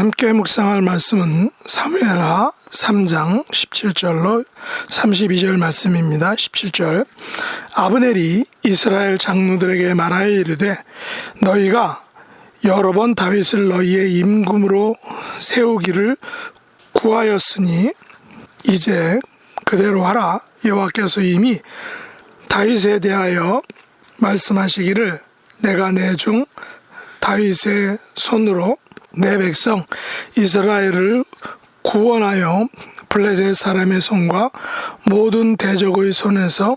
함께 묵상할 말씀은 사무엘하 3장 17절로 32절 말씀입니다. 17절 아브넬이 이스라엘 장로들에게 말하여 이르되 너희가 여러 번 다윗을 너희의 임금으로 세우기를 구하였으니 이제 그대로 하라 여호와께서 이미 다윗에 대하여 말씀하시기를 내가 내종 다윗의 손으로 내 백성 이스라엘을 구원하여 블레셋 사람의 손과 모든 대적의 손에서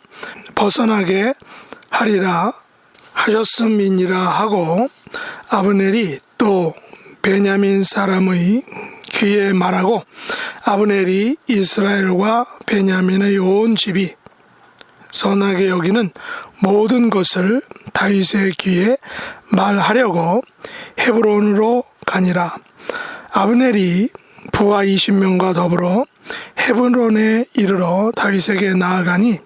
벗어나게 하리라 하셨음이니라 하고 아브넬이 또 베냐민 사람의 귀에 말하고 아브넬이 이스라엘과 베냐민의 온 집이 선하게 여기는 모든 것을 다윗의 귀에 말하려고 헤브론으로 가니라. 아브넬이 부하 20명과 더불어 헤브론에 이르러 다윗에게 나아가니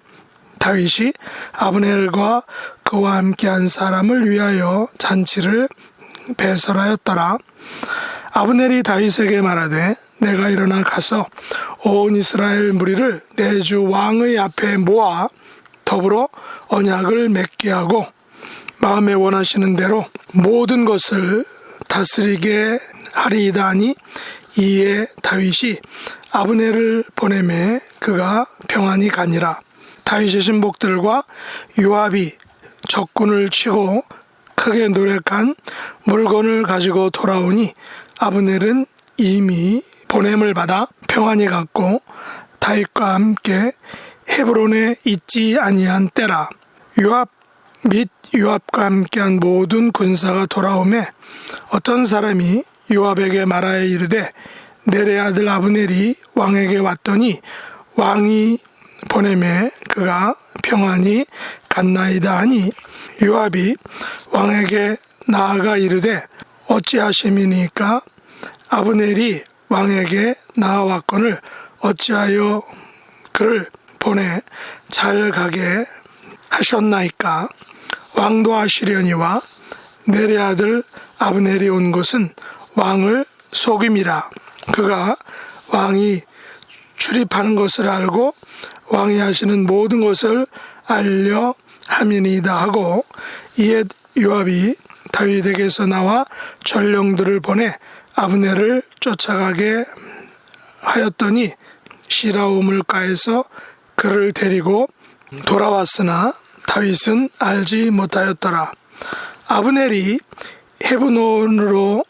다윗이 아브넬과 그와 함께한 사람을 위하여 잔치를 배설하였더라. 아브넬이 다윗에게 말하되 내가 일어나 가서 온 이스라엘 무리를 내 주 왕의 앞에 모아 더불어 언약을 맺게 하고 마음에 원하시는 대로 모든 것을 다스리게 하리이다 하니 이에 다윗이 아브넬을 보내매 그가 평안히 가니라. 다윗의 신복들과 요압이 적군을 치고 크게 노력한 물건을 가지고 돌아오니 아브넬은 이미 보냄을 받아 평안히 갔고 다윗과 함께 헤브론에 있지 아니한 때라. 요압 및 요압과 함께한 모든 군사가 돌아오매 어떤 사람이 요압에게 말하여 이르되 내레 아들 아브넬이 왕에게 왔더니 왕이 보내매 그가 평안히 갔나이다 하니 요압이 왕에게 나아가 이르되 어찌하심이니까? 아브넬이 왕에게 나아왔거늘 어찌하여 그를 보내 잘 가게 하셨나이까? 왕도 하시려니와 내레 아들 아브넬이 온 것은 왕을 속임이라 그가 왕이 출입하는 것을 알고 왕이 하시는 모든 것을 알려 함이니이다 하고 이에 요압이 다윗에게서 나와 전령들을 보내 아브넬을 쫓아가게 하였더니 시라우물가에서 그를 데리고 돌아왔으나 다윗은 알지 못하였더라. 아브넬이 헤브논으로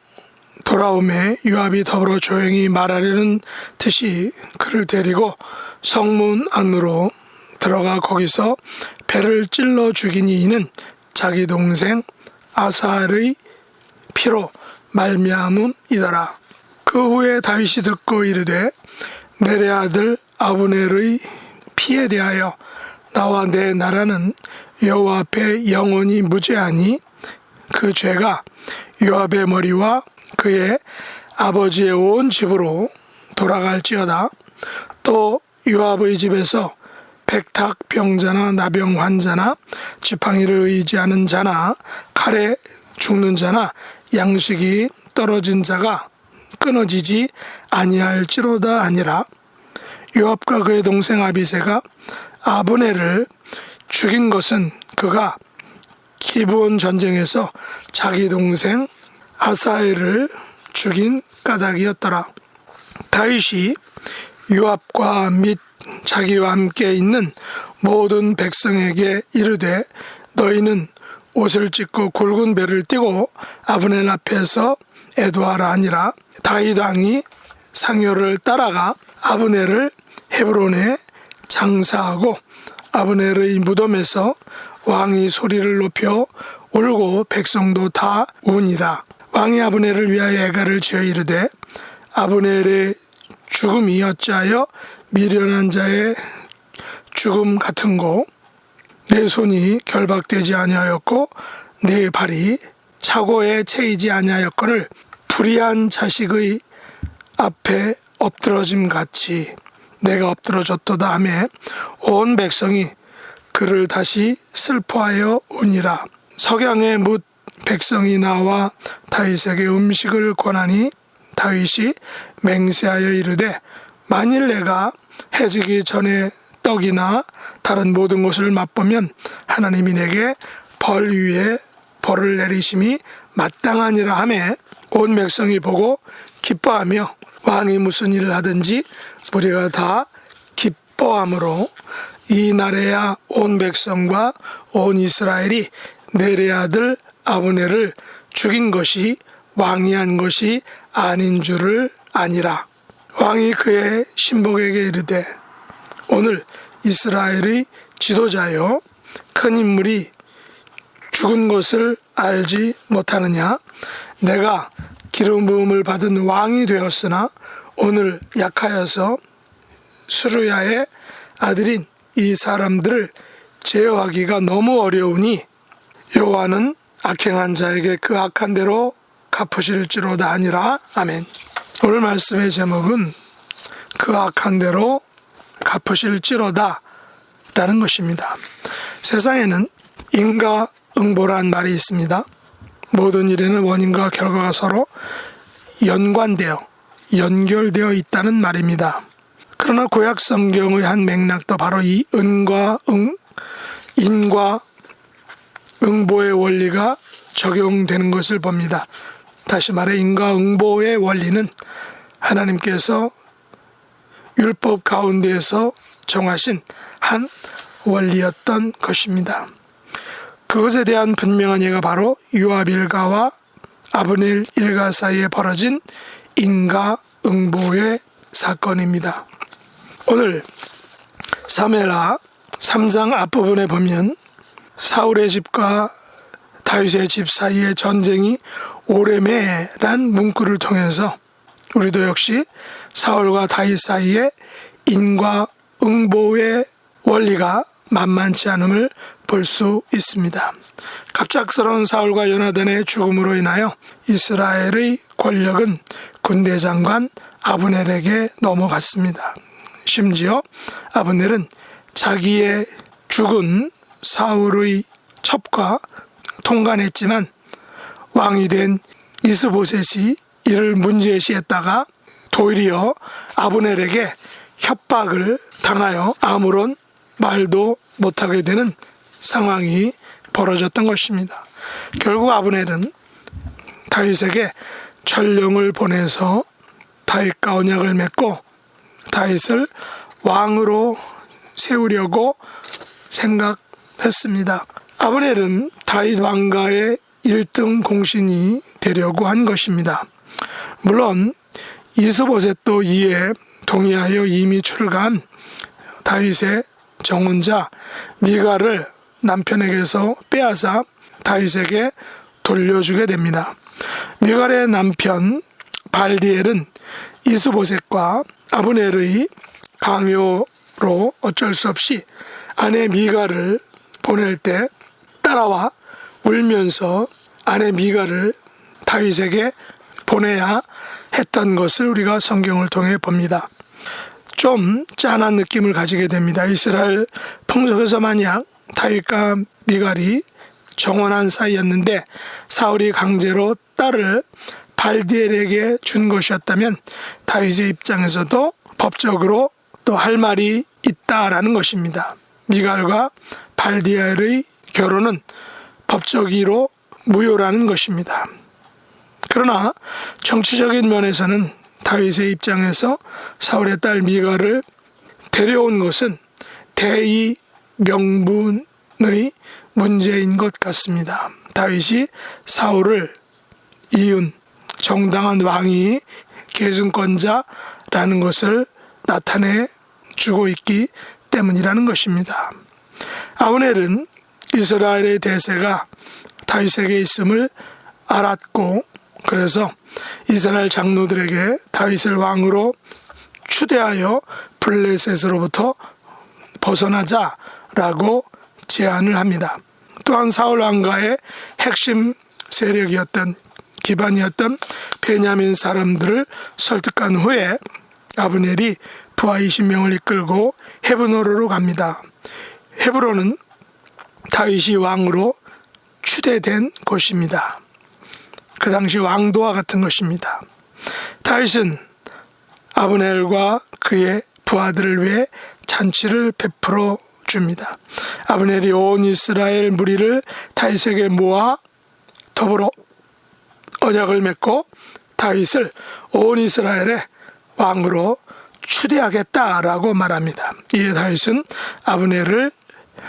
돌아오매 요압이 더불어 조용히 말하려는 듯이 그를 데리고 성문 안으로 들어가 거기서 배를 찔러 죽이니 이는 자기 동생 아사의 피로 말미암음이더라. 그 후에 다윗이 듣고 이르되 내레 아들 아브넬의 피에 대하여 나와 내 나라는 여호와 앞에 영원히 무죄하니 그 죄가 요압의 머리와 그의 아버지의 온 집으로 돌아갈지어다. 또 요압의 집에서 백탁 병자나 나병 환자나 지팡이를 의지하는 자나 칼에 죽는 자나 양식이 떨어진 자가 끊어지지 아니할지로다 아니라 요압과 그의 동생 아비세가 아브네를 죽인 것은 그가 기브온 전쟁에서 자기 동생 아사엘을 죽인 까닭이었더라. 다윗이 요압과 및 자기와 함께 있는 모든 백성에게 이르되 너희는 옷을 찢고 굵은 배를 띠고 아브넬 앞에서 애도하라 아니라 다윗 왕이 상여를 따라가 아브넬을 헤브론에 장사하고 아브넬의 무덤에서 왕이 소리를 높여 울고 백성도 다 우니라. 왕이 아브넬을 위하여 애가를 지어 이르되 아브넬의 죽음이 어찌하여 미련한 자의 죽음 같은고 내 손이 결박되지 아니하였고 내 발이 차고에 채이지 아니하였거늘 불의한 자식의 앞에 엎드러짐 같이 내가 엎드러졌도다 하매 온 백성이 그를 다시 슬퍼하여 우니라. 석양에 묻 백성이 나와 다윗에게 음식을 권하니 다윗이 맹세하여 이르되 만일 내가 해지기 전에 떡이나 다른 모든 것을 맛보면 하나님이 내게 벌 위에 벌을 내리심이 마땅하니라 하매 온 백성이 보고 기뻐하며 왕이 무슨 일을 하든지 우리가 다 기뻐함으로 이 날에야 온 백성과 온 이스라엘이 내레 아들 아브네를 죽인 것이 왕이 한 것이 아닌 줄을 아니라 왕이 그의 신복에게 이르되 오늘 이스라엘의 지도자여 큰 인물이 죽은 것을 알지 못하느냐? 내가 기름 부음을 받은 왕이 되었으나 오늘 약하여서 수르야의 아들인 이 사람들을 제어하기가 너무 어려우니 여호와는 악행한 자에게 그 악한 대로 갚으실지로다 아니라 아멘. 오늘 말씀의 제목은 그 악한 대로 갚으실지로다 라는 것입니다. 세상에는 인과 응보란 말이 있습니다. 모든 일에는 원인과 결과가 서로 연관되어 연결되어 있다는 말입니다. 그러나 구약 성경의 한 맥락도 바로 이 은과 응, 인과 응보의 원리가 적용되는 것을 봅니다. 다시 말해 인과 응보의 원리는 하나님께서 율법 가운데에서 정하신 한 원리였던 것입니다. 그것에 대한 분명한 예가 바로 유압 일가와 아브넬 일가 사이에 벌어진 인가 응보의 사건입니다. 오늘 사메라 3장 앞부분에 보면 사울의 집과 다윗의 집 사이의 전쟁이 오래매란 문구를 통해서 우리도 역시 사울과 다윗 사이에 인과 응보의 원리가 만만치 않음을 볼 수 있습니다. 갑작스러운 사울과 요나단의 죽음으로 인하여 이스라엘의 권력은 군대 장관 아브넬에게 넘어갔습니다. 심지어 아브넬은 자기의 죽은 사울의 첩과 통관했지만 왕이 된 이스보셋이 이를 문제시했다가 도리어 아브넬에게 협박을 당하여 아무런 말도 못하게 되는 상황이 벌어졌던 것입니다. 결국 아브넬은 다윗에게 전령을 보내서 다윗과 언약을 맺고 다윗을 왕으로 세우려고 생각했습니다. 아브넬은 다윗 왕가의 1등 공신이 되려고 한 것입니다. 물론 이스보셋도 이에 동의하여 이미 출간 다윗의 정혼자 미가를 남편에게서 빼앗아 다윗에게 돌려주게 됩니다. 미갈의 남편 발디엘은 이스보셋과 아브넬의 강요로 어쩔 수 없이 아내 미가를 보낼 때 따라와 울면서 아내 미가를 다윗에게 보내야 했던 것을 우리가 성경을 통해 봅니다. 좀 짠한 느낌을 가지게 됩니다. 이스라엘 풍속에서 만약 다윗과 미갈이 정원한 사이였는데 사울이 강제로 딸을 발디엘에게 준 것이었다면 다윗의 입장에서도 법적으로 또 할 말이 있다라는 것입니다. 미갈과 발디엘의 결혼은 법적으로 무효라는 것입니다. 그러나 정치적인 면에서는 다윗의 입장에서 사울의 딸 미갈을 데려온 것은 대의 명분의 문제인 것 같습니다. 다윗이 사울을 이은 정당한 왕이 계승권자라는 것을 나타내 주고 있기 때문이라는 것입니다. 아브넬은 이스라엘의 대세가 다윗에게 있음을 알았고 그래서 이스라엘 장로들에게 다윗을 왕으로 추대하여 블레셋으로부터 벗어나자라고 제안을 합니다. 또한 사울 왕가의 핵심 세력이었던 기반이었던 베냐민 사람들을 설득한 후에 아브넬이 부하 20명을 이끌고 헤브노르로 갑니다. 헤브론은 다윗이 왕으로 추대된 곳입니다. 그 당시 왕도와 같은 것입니다. 다윗은 아브넬과 그의 부하들을 위해 잔치를 베풀어 줍니다. 아브넬이 온 이스라엘 무리를 다윗에게 모아 더불어 언약을 맺고 다윗을 온 이스라엘의 왕으로 추대하겠다라고 말합니다. 이에 다윗은 아브넬을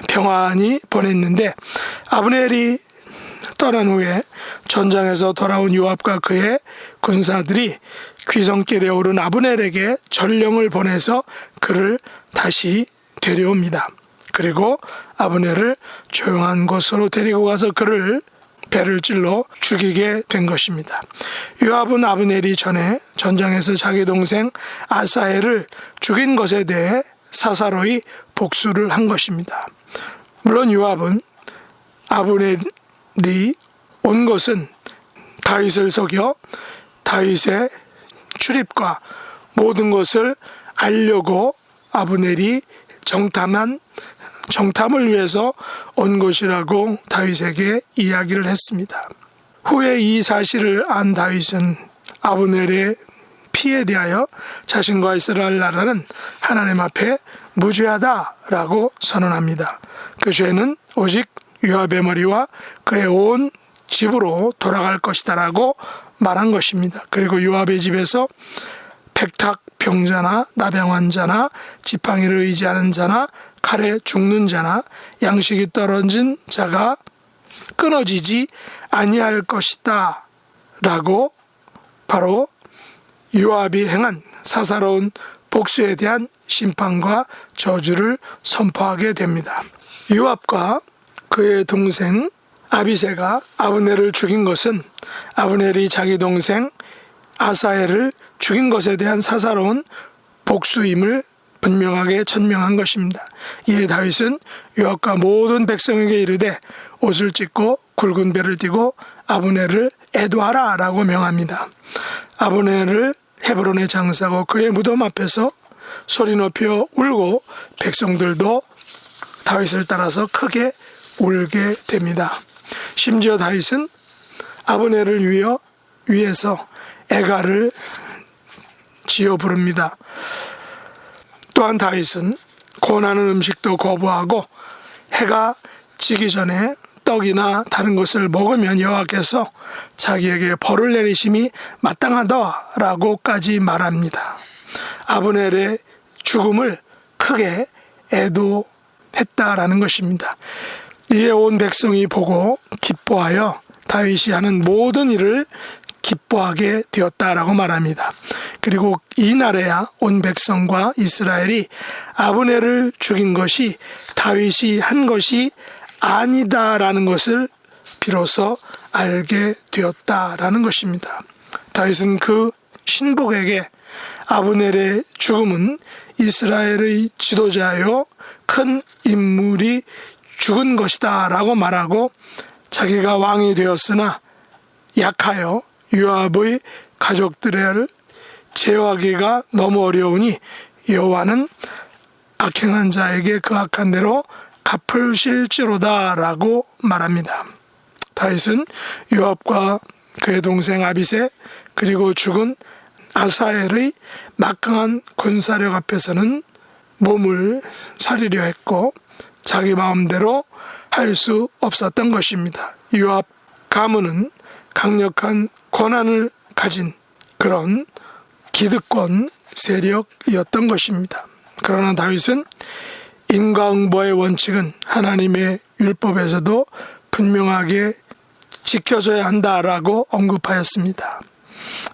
평안히 보냈는데 아브넬이 떠난 후에 전장에서 돌아온 요압과 그의 군사들이 귀성길에 오른 아브넬에게 전령을 보내서 그를 다시 데려옵니다. 그리고 아브넬을 조용한 곳으로 데리고 가서 그를 배를 찔러 죽이게 된 것입니다. 요압은 아브넬이 전에 전장에서 자기 동생 아사엘을 죽인 것에 대해 사사로이 복수를 한 것입니다. 물론 요압은 아브넬이 온 것은 다윗을 속여 다윗의 출입과 모든 것을 알려고 아브넬이 정탐한 정탐을 위해서 온 것이라고 다윗에게 이야기를 했습니다. 후에 이 사실을 안 다윗은 아브넬의 피에 대하여 자신과 이스라엘 나라는 하나님 앞에 무죄하다라고 선언합니다. 그 죄는 오직 요압의 머리와 그의 온 집으로 돌아갈 것이다라고 말한 것입니다. 그리고 요압의 집에서 백탁 병자나 나병 환자나 지팡이를 의지하는 자나 칼에 죽는 자나 양식이 떨어진 자가 끊어지지 아니할 것이다 라고 바로 요압이 행한 사사로운 복수에 대한 심판과 저주를 선포하게 됩니다. 요압과 그의 동생 아비세가 아브넬을 죽인 것은 아브넬이 자기 동생 아사엘을 죽인 것에 대한 사사로운 복수임을 분명하게 천명한 것입니다. 이에 다윗은 요압과 모든 백성에게 이르되 옷을 찢고 굵은 배를 띠고 아브넬을 애도하라 라고 명합니다. 아브넬을 헤브론에 장사하고 그의 무덤 앞에서 소리 높여 울고 백성들도 다윗을 따라서 크게 울게 됩니다. 심지어 다윗은 아브넬을 위어 위해서 애가를 지어 부릅니다. 또한 다윗은 고나는 음식도 거부하고 해가 지기 전에 떡이나 다른 것을 먹으면 여호와께서 자기에게 벌을 내리심이 마땅하다라고까지 말합니다. 아브넬의 죽음을 크게 애도했다라는 것입니다. 이에 온 백성이 보고 기뻐하여 다윗이 하는 모든 일을 기뻐하게 되었다라고 말합니다. 그리고 이날에야 온 백성과 이스라엘이 아브넬을 죽인 것이 다윗이 한 것이 아니다라는 것을 비로소 알게 되었다라는 것입니다. 다윗은 그 신복에게 아브넬의 죽음은 이스라엘의 지도자요 큰 인물이 죽은 것이다 라고 말하고 자기가 왕이 되었으나 약하여 요압의 가족들을 제어하기가 너무 어려우니 여호와는 악행한 자에게 그 악한 대로 갚으실지로다 라고 말합니다. 다윗은 요압과 그의 동생 아비세 그리고 죽은 아사엘의 막강한 군사력 앞에서는 몸을 사리려 했고 자기 마음대로 할 수 없었던 것입니다. 요압 가문은 강력한 권한을 가진 그런 기득권 세력이었던 것입니다. 그러나 다윗은 인과응보의 원칙은 하나님의 율법에서도 분명하게 지켜져야 한다라고 언급하였습니다.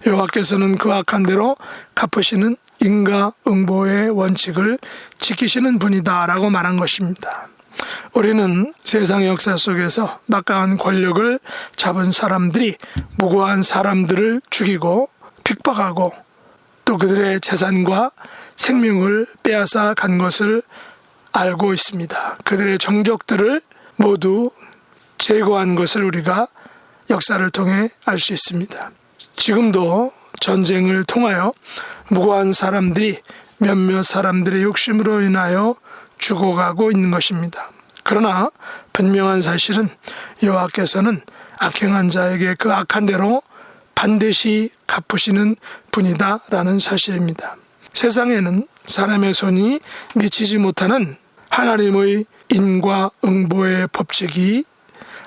여호와께서는 그 악한 대로 갚으시는 인과응보의 원칙을 지키시는 분이다라고 말한 것입니다. 우리는 세상 역사 속에서 막강한 권력을 잡은 사람들이 무고한 사람들을 죽이고 핍박하고 또 그들의 재산과 생명을 빼앗아 간 것을 알고 있습니다. 그들의 정적들을 모두 제거한 것을 우리가 역사를 통해 알 수 있습니다. 지금도 전쟁을 통하여 무고한 사람들이 몇몇 사람들의 욕심으로 인하여 죽어가고 있는 것입니다. 그러나 분명한 사실은 여호와께서는 악행한 자에게 그 악한 대로 반드시 갚으시는 분이다라는 사실입니다. 세상에는 사람의 손이 미치지 못하는 하나님의 인과 응보의 법칙이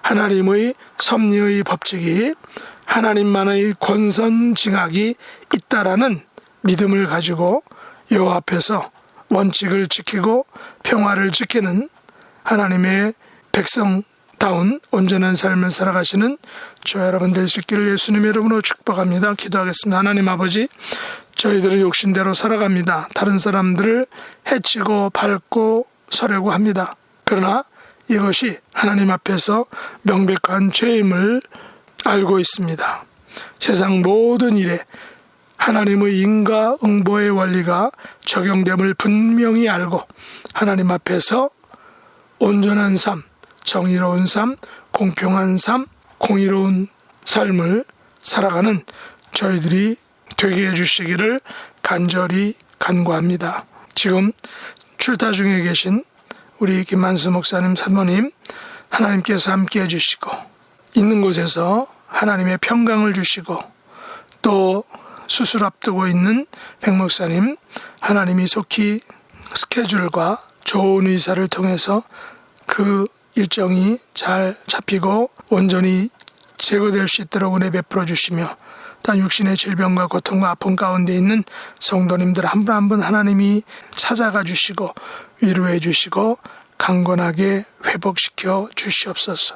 하나님의 섭리의 법칙이 하나님만의 권선징악이 있다라는 믿음을 가지고 여호와 앞에서 원칙을 지키고 평화를 지키는 하나님의 백성 다운 온전한 삶을 살아가시는 저 여러분 될 수 있기를 예수님의 이름으로 축복합니다. 기도하겠습니다. 하나님 아버지 저희들은 욕심대로 살아갑니다. 다른 사람들을 해치고 밟고 서려고 합니다. 그러나 이것이 하나님 앞에서 명백한 죄임을 알고 있습니다. 세상 모든 일에 하나님의 인과 응보의 원리가 적용됨을 분명히 알고 하나님 앞에서 온전한 삶, 정의로운 삶, 공평한 삶, 공의로운 삶을 살아가는 저희들이 되게 해주시기를 간절히 간구합니다. 지금 출타 중에 계신 우리 김만수 목사님, 사모님, 하나님께서 함께 해주시고, 있는 곳에서 하나님의 평강을 주시고, 또 수술 앞두고 있는 백 목사님, 하나님이 속히 스케줄과 좋은 의사를 통해서 그 일정이 잘 잡히고 온전히 제거될 수 있도록 은혜 베풀어 주시며 단 육신의 질병과 고통과 아픔 가운데 있는 성도님들 한 분 한 분 하나님이 찾아가 주시고 위로해 주시고 강건하게 회복시켜 주시옵소서.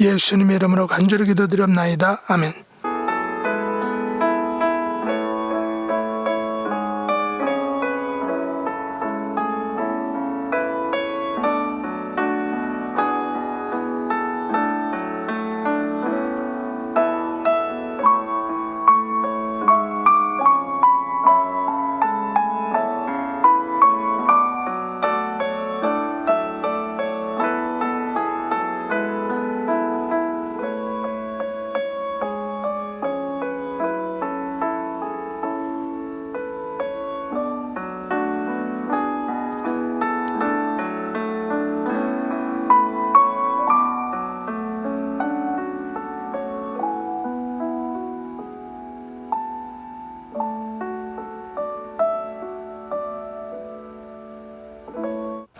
예수님의 이름으로 간절히 기도드렸나이다. 아멘.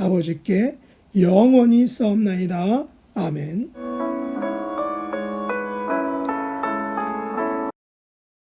아버지께 영원히 싸움나이다. 아멘.